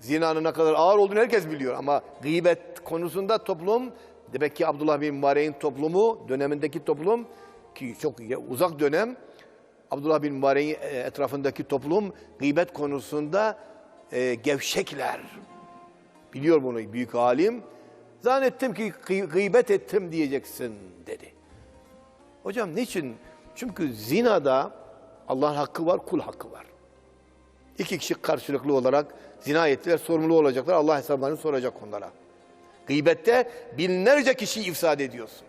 Zinanın ne kadar ağır olduğunu herkes biliyor ama gıybet konusunda toplum demek ki Abdullah bin Mübarek'in toplumu dönemindeki toplum ki çok uzak dönem Abdullah bin Mübarek'in e, etrafındaki toplum gıybet konusunda e, gevşekler. Biliyor bunu büyük alim. Zannettim ki gıy- gıybet ettim diyeceksin dedi. Hocam niçin? Çünkü zinada Allah'ın hakkı var, kul hakkı var. İki kişi karşılıklı olarak zina ettiler, sorumlu olacaklar. Allah hesaplarını soracak onlara. Gıybette binlerce kişiyi ifsad ediyorsun.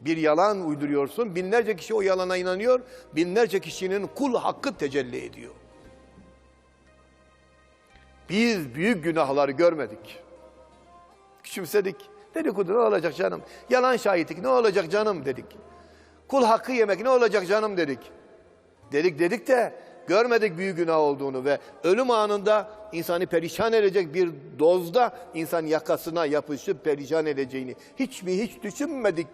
Bir yalan uyduruyorsun, binlerce kişi o yalana inanıyor, binlerce kişinin kul hakkı tecelli ediyor. Biz büyük günahları görmedik. Küçümsedik. Dedikodu ne olacak canım? Yalan şahitlik ne olacak canım dedik. Kul hakkı yemek ne olacak canım dedik. Dedik dedik de görmedik büyük günah olduğunu ve ölüm anında insanı perişan edecek bir dozda insan yakasına yapışıp perişan edeceğini hiç mi hiç düşünmedik.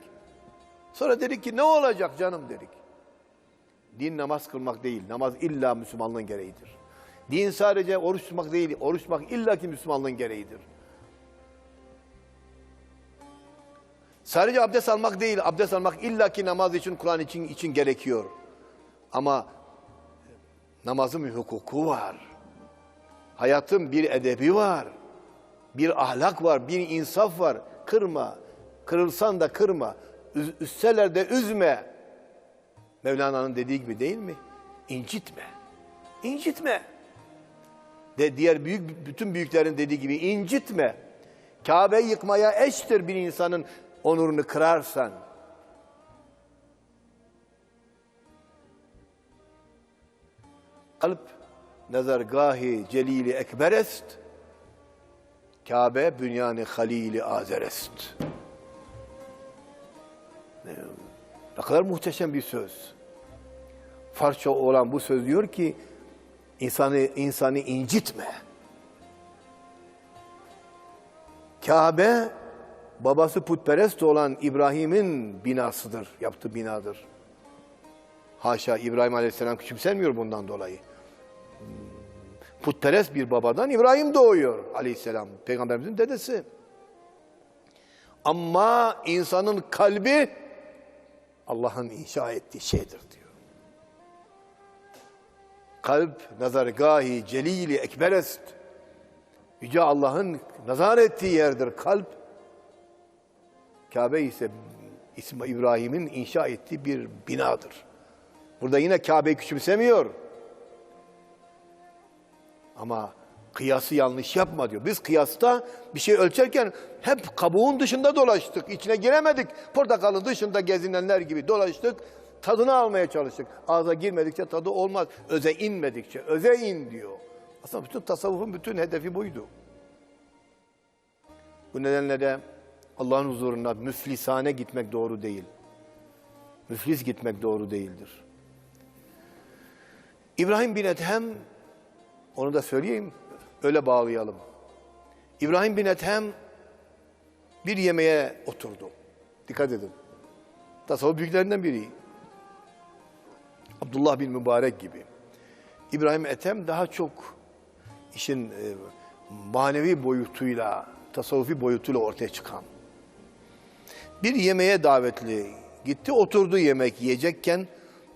Sonra dedik ki ne olacak canım dedik. Din namaz kılmak değil, namaz illa Müslümanlığın gereğidir. Din sadece oruç tutmak değil, oruç tutmak illaki Müslümanlığın gereğidir. Sadece abdest almak değil, abdest almak illaki namaz için, Kur'an için, için gerekiyor. Ama namazın bir hukuku var. Hayatın bir edebi var. Bir ahlak var, bir insaf var. Kırma. Kırılsan da kırma. Üz, üstseler de üzme. Mevlana'nın dediği gibi değil mi? İncitme. İncitme. De diğer büyük bütün büyüklerin dediği gibi incitme. Kabe'yi yıkmaya eştir bir insanın onurunu kırarsan. Kalp nazargahi celili ekberest. Kabe bünyanı halili azerest. Ne, kadar muhteşem bir söz. Farsça olan bu söz diyor ki insanı insanı incitme. Kabe babası putperest olan İbrahim'in binasıdır, yaptığı binadır. Haşa İbrahim Aleyhisselam küçümsenmiyor bundan dolayı. Hmm, Putperest bir babadan İbrahim doğuyor Aleyhisselam, Peygamberimizin dedesi. Ama insanın kalbi Allah'ın inşa ettiği şeydir diyor. Kalp nazargahi celili ekberest. Yüce Allah'ın nazar ettiği yerdir kalp. Kabe ise İbrahim'in inşa ettiği bir binadır. Burada yine Kabe'yi küçümsemiyor. Ama kıyası yanlış yapma diyor. Biz kıyasta bir şey ölçerken hep kabuğun dışında dolaştık. İçine giremedik. Portakalın dışında gezinenler gibi dolaştık. Tadını almaya çalıştık. Ağza girmedikçe tadı olmaz. Öze inmedikçe. Öze in diyor. Aslında bütün tasavvufun bütün hedefi buydu. Bu nedenle de Allah'ın huzuruna müflisane gitmek doğru değil. Müflis gitmek doğru değildir. İbrahim bin Ethem, onu da söyleyeyim, öyle bağlayalım. İbrahim bin Ethem bir yemeğe oturdu. Dikkat edin. Tasavvuf büyüklerinden biri. Abdullah bin Mübarek gibi. İbrahim Ethem daha çok işin e, manevi boyutuyla, tasavvufi boyutuyla ortaya çıkan. Bir yemeğe davetli gitti, oturdu yemek yiyecekken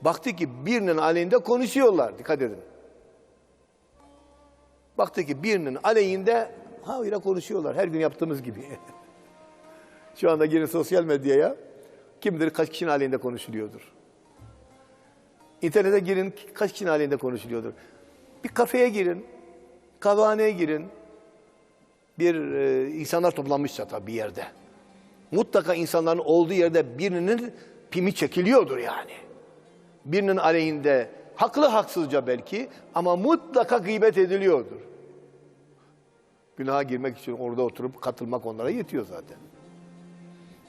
baktı ki birinin aleyhinde konuşuyorlar. Dikkat edin. Baktı ki birinin aleyhinde ha öyle konuşuyorlar. Her gün yaptığımız gibi. Şu anda girin sosyal medyaya. Kim bilir kaç kişinin aleyhinde konuşuluyordur. İnternete girin kaç kişinin aleyhinde konuşuluyordur. Bir kafeye girin, kahvehaneye girin. Bir e, insanlar toplanmışsa tabii bir yerde. Mutlaka insanların olduğu yerde birinin pimi çekiliyordur yani. Birinin aleyhinde haklı haksızca belki ama mutlaka gıybet ediliyordur. Günaha girmek için orada oturup katılmak onlara yetiyor zaten.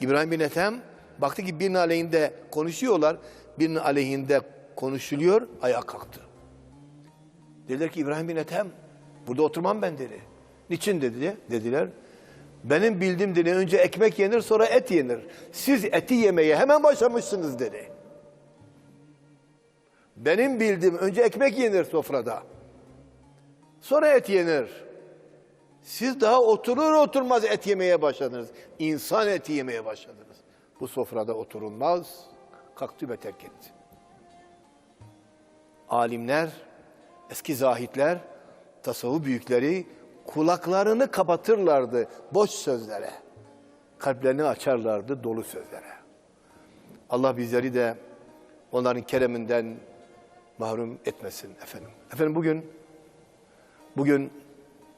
İbrahim bin Ethem baktı ki birinin aleyhinde konuşuyorlar, birinin aleyhinde konuşuluyor, ayağa kalktı. Dediler ki İbrahim bin Ethem, burada oturmam ben dedi. Niçin dedi, dediler. Benim bildiğim dedi önce ekmek yenir sonra et yenir. Siz eti yemeye hemen başlamışsınız dedi. Benim bildiğim önce ekmek yenir sofrada. Sonra et yenir. Siz daha oturur oturmaz et yemeye başladınız. İnsan eti yemeye başladınız. Bu sofrada oturulmaz. Kalktı ve terk etti. Alimler, eski zahitler, tasavvuf büyükleri kulaklarını kapatırlardı boş sözlere. Kalplerini açarlardı dolu sözlere. Allah bizleri de onların kereminden mahrum etmesin efendim. Efendim bugün bugün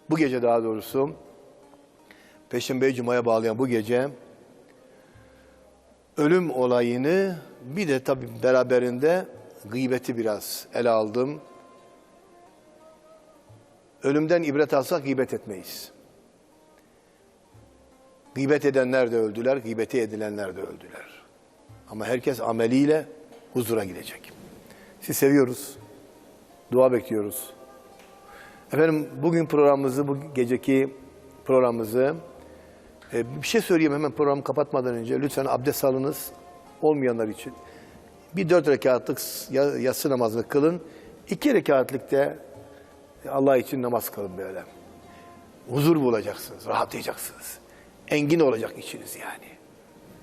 bu gece daha doğrusu Peşembe Cuma'ya bağlayan bu gece ölüm olayını bir de tabii beraberinde gıybeti biraz ele aldım. Ölümden ibret alsak gıybet etmeyiz. Gıybet edenler de öldüler, gıybeti edilenler de öldüler. Ama herkes ameliyle huzura gidecek. Sizi seviyoruz. Dua bekliyoruz. Efendim bugün programımızı, bu geceki programımızı e, bir şey söyleyeyim hemen programı kapatmadan önce. Lütfen abdest alınız olmayanlar için. Bir dört rekatlık ya- yatsı namazını kılın. İki rekatlık da Allah için namaz kılın böyle. Huzur bulacaksınız, rahatlayacaksınız. Engin olacak içiniz yani.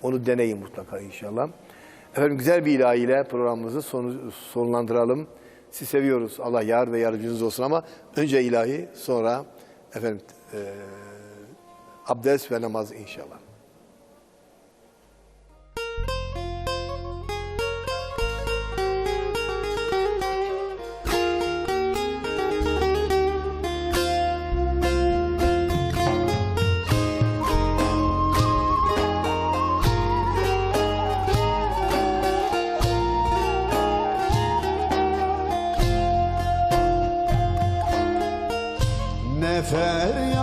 Onu deneyin mutlaka inşallah. Efendim güzel bir ilahiyle programımızı sonu, sonlandıralım. Sizi seviyoruz. Allah yar ve yardımcınız olsun ama önce ilahi sonra efendim eee abdest ve namaz inşallah. Ne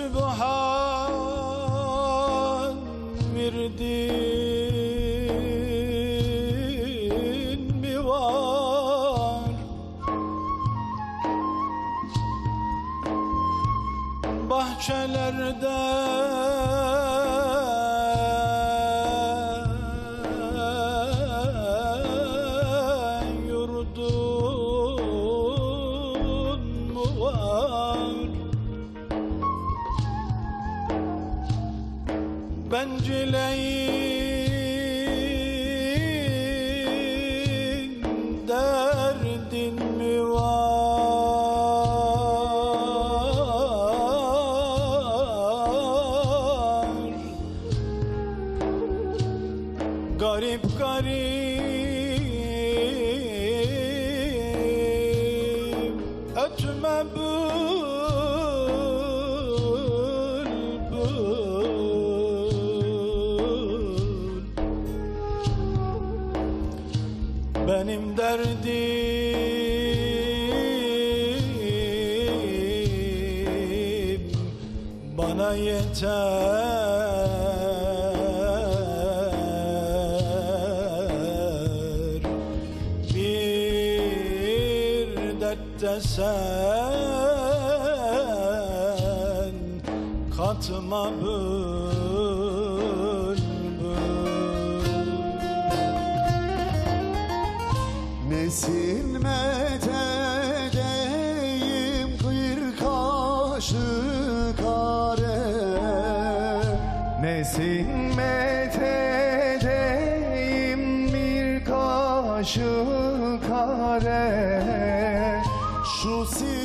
Sübhan virdin mi var? Bahçelerde Bencileyin derdin mi var? Garip garip ötme bülbül bana yeter. Bir dertte sen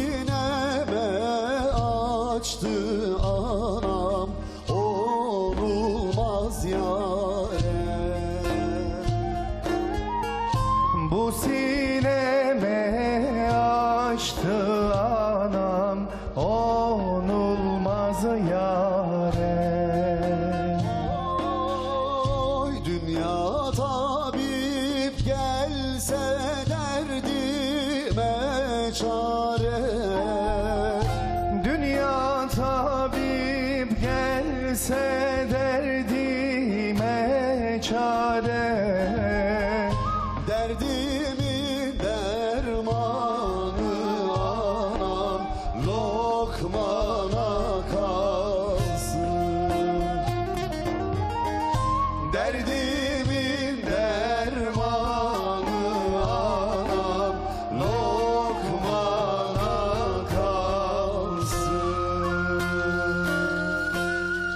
sineme açtı anam? Olmaz yare